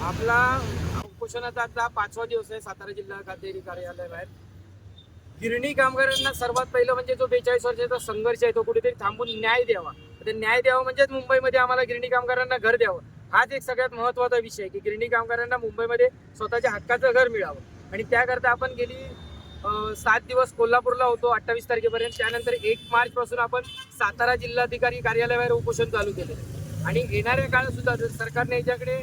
आपला उपोषणाचा पाचवा दिवस आहे सातारा जिल्हा गांधीगिरी कार्यालयाबाहेर गिरणी कामगारांना सर्वात पहिलं म्हणजे जो बेचाळीस वर्षाचा संघर्ष आहे तो कुठेतरी थांबून न्याय द्यावा. तर न्याय द्यावा म्हणजेच मुंबईमध्ये आम्हाला गिरणी कामगारांना घर द्यावं. हाच एक सगळ्यात महत्त्वाचा विषय की गिरणी कामगारांना मुंबईमध्ये स्वतःच्या हक्काचं घर मिळावं. आणि त्याकरता आपण गेली सात दिवस कोल्हापूरला होतो अठ्ठावीस तारखेपर्यंत. त्यानंतर एक मार्च पासून आपण सातारा जिल्हाधिकारी कार्यालयावर उपोषण चालू केलेलं आहे आणि येणाऱ्या काळात सुद्धा जर सरकारने याच्याकडे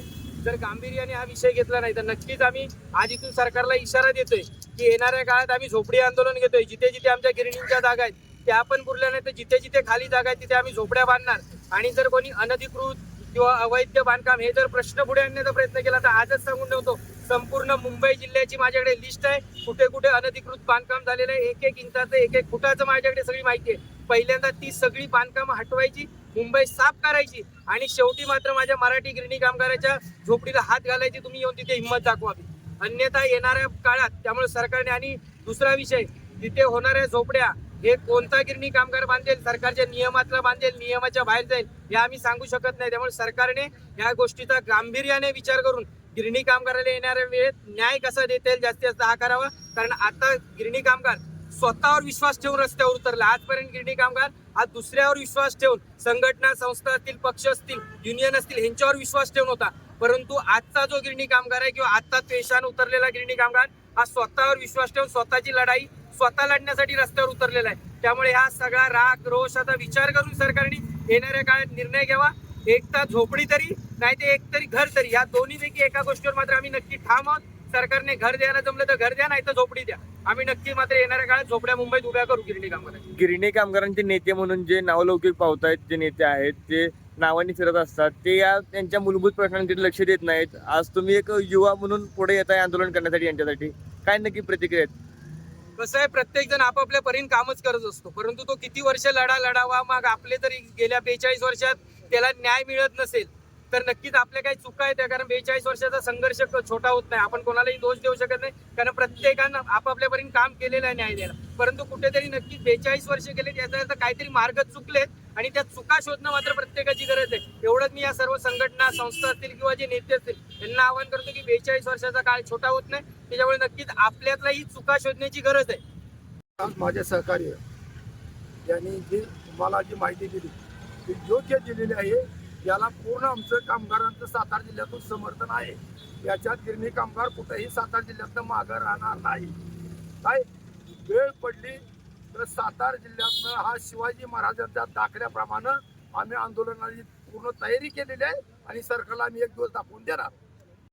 जर गांभीर्याने हा विषय घेतला नाही तर नक्कीच आम्ही आज इथून सरकारला इशारा देतोय की येणाऱ्या काळात आम्ही झोपडी आंदोलन घेतोय. जिथे जिथे आमच्या गिरणींच्या जागा आहेत त्या पण पुरल्या नाही तर जिथे जिथे खाली जागा आहेत तिथे आम्ही झोपड्या बांधणार. आणि जर कोणी अनधिकृत किंवा अवैध बांधकाम हे जर प्रश्न पुढे आणण्याचा प्रयत्न केला तर आजच सांगून ठेवतो संपूर्ण मुंबई जिल्ह्याची माझ्याकडे लिस्ट आहे. कुठे कुठे अनधिकृत बांधकाम झालेलं आहे एक एक इंचाचं एक एक फुटाचं माझ्याकडे सगळी माहिती आहे. पहिल्यांदा ती सगळी बांधकामं हटवायची मुंबई साफ करायची आणि शेवटी मात्र माझ्या मराठी गिरणी कामगाराच्या झोपडीला हात घालायची तुम्ही येऊन तिथे हिंमत दाखवावी अन्यथा येणाऱ्या काळात त्यामुळे सरकारने आणि दुसरा विषय तिथे होणाऱ्या झोपड्या हे कोणता गिरणी कामगार बांधेल सरकारच्या नियमातला बांधेल नियमाच्या बाहेर जाईल हे आम्ही सांगू शकत नाही. त्यामुळे सरकारने या गोष्टीचा गांभीर्याने विचार करून गिरणी कामगाराला येणाऱ्या वेळेत न्याय कसा देता येईल जास्तीत जास्त हा करावा. कारण आता गिरणी कामगार स्वतःवर विश्वास ठेवून रस्त्यावर उतरला. आजपर्यंत गिरणी कामगार आज दुसऱ्यावर विश्वास ठेवून संघटना संस्था असतील पक्ष असतील युनियन असतील ह्यांच्यावर विश्वास ठेवून होता. परंतु आजचा जो गिरणी कामगार आहे किंवा आजचा पेशान उतरलेला गिरणी कामगार हा स्वतःवर विश्वास ठेवून स्वतःची लढाई स्वतः लढण्यासाठी रस्त्यावर उतरलेला आहे. त्यामुळे हा सगळा राग रोषाचा विचार करून सरकारने येणाऱ्या काळात निर्णय घ्यावा. एकता झोपडी तरी नाही ते एक तरी घर तरी. या दोन्हीपैकी एका गोष्टीवर मात्र आम्ही नक्की ठाम आहोत. सरकारने घर द्यायला जमलं तर घर द्या नाही तर झोपडी द्या. आम्ही नक्की मात्र येणाऱ्या काळात झोपड्या मुंबईत उभ्या करू गिरणी कामगार गिरणी कामगारांचे नेते म्हणून जे नावलौकिक पावतायत जे नेते आहेत ते नावाने फिरत असतात ते या त्यांच्या मूलभूत प्रश्नांकडे लक्ष देत नाहीत. आज तुम्ही एक युवा म्हणून पुढे येत आहे आंदोलन करण्यासाठी यांच्यासाठी. काय नक्की प्रतिक्रिया आहेत? कसं आहे प्रत्येक जण आपापल्या परीन कामच करत असतो. परंतु तो किती वर्ष लढा लढावा मग आपले तरी गेल्या बेचाळीस वर्षात त्याला न्याय मिळत नसेल तर नक्कीच आपल्या काही चुका आहेत कारण बेचाळीस वर्षाचा संघर्ष छोटा होत नाही. आपण कोणालाही दोष देऊ शकत नाही. कारण प्रत्येकानं आपापल्या परीने काम केलेलं आहे न्याय द्यायला. परंतु कुठेतरी नक्कीच बेचाळीस वर्ष गेले याचा अर्थ काहीतरी मार्ग चुकलेत आणि त्या चुका शोधणं मात्र प्रत्येकाची गरज आहे. एवढंच मी या सर्व संघटना संस्था असतील किंवा जे नेते असतील यांना आवाहन करतो की बेचाळीस वर्षाचा काळ छोटा होत नाही. त्याच्यामुळे नक्कीच आपल्यातला ही चुका शोधण्याची गरज आहे. आज माझे सहकार्य यांनी जी मला जी माहिती दिली ती योग्य दिलेली आहे. याला पूर्ण आमचं कामगारांचं सातारा जिल्ह्यातून समर्थन आहे. याच्यात गिरणी कामगार कुठेही सातारा जिल्ह्यातनं मागं राहणार नाही. काय वेळ पडली तर सातारा जिल्ह्यातनं हा शिवाजी महाराजांच्या दाखल्याप्रमाणे आम्ही आंदोलनाची पूर्ण तयारी केलेली आहे आणि सरकारला आम्ही एक दिवस दाखवून देणार.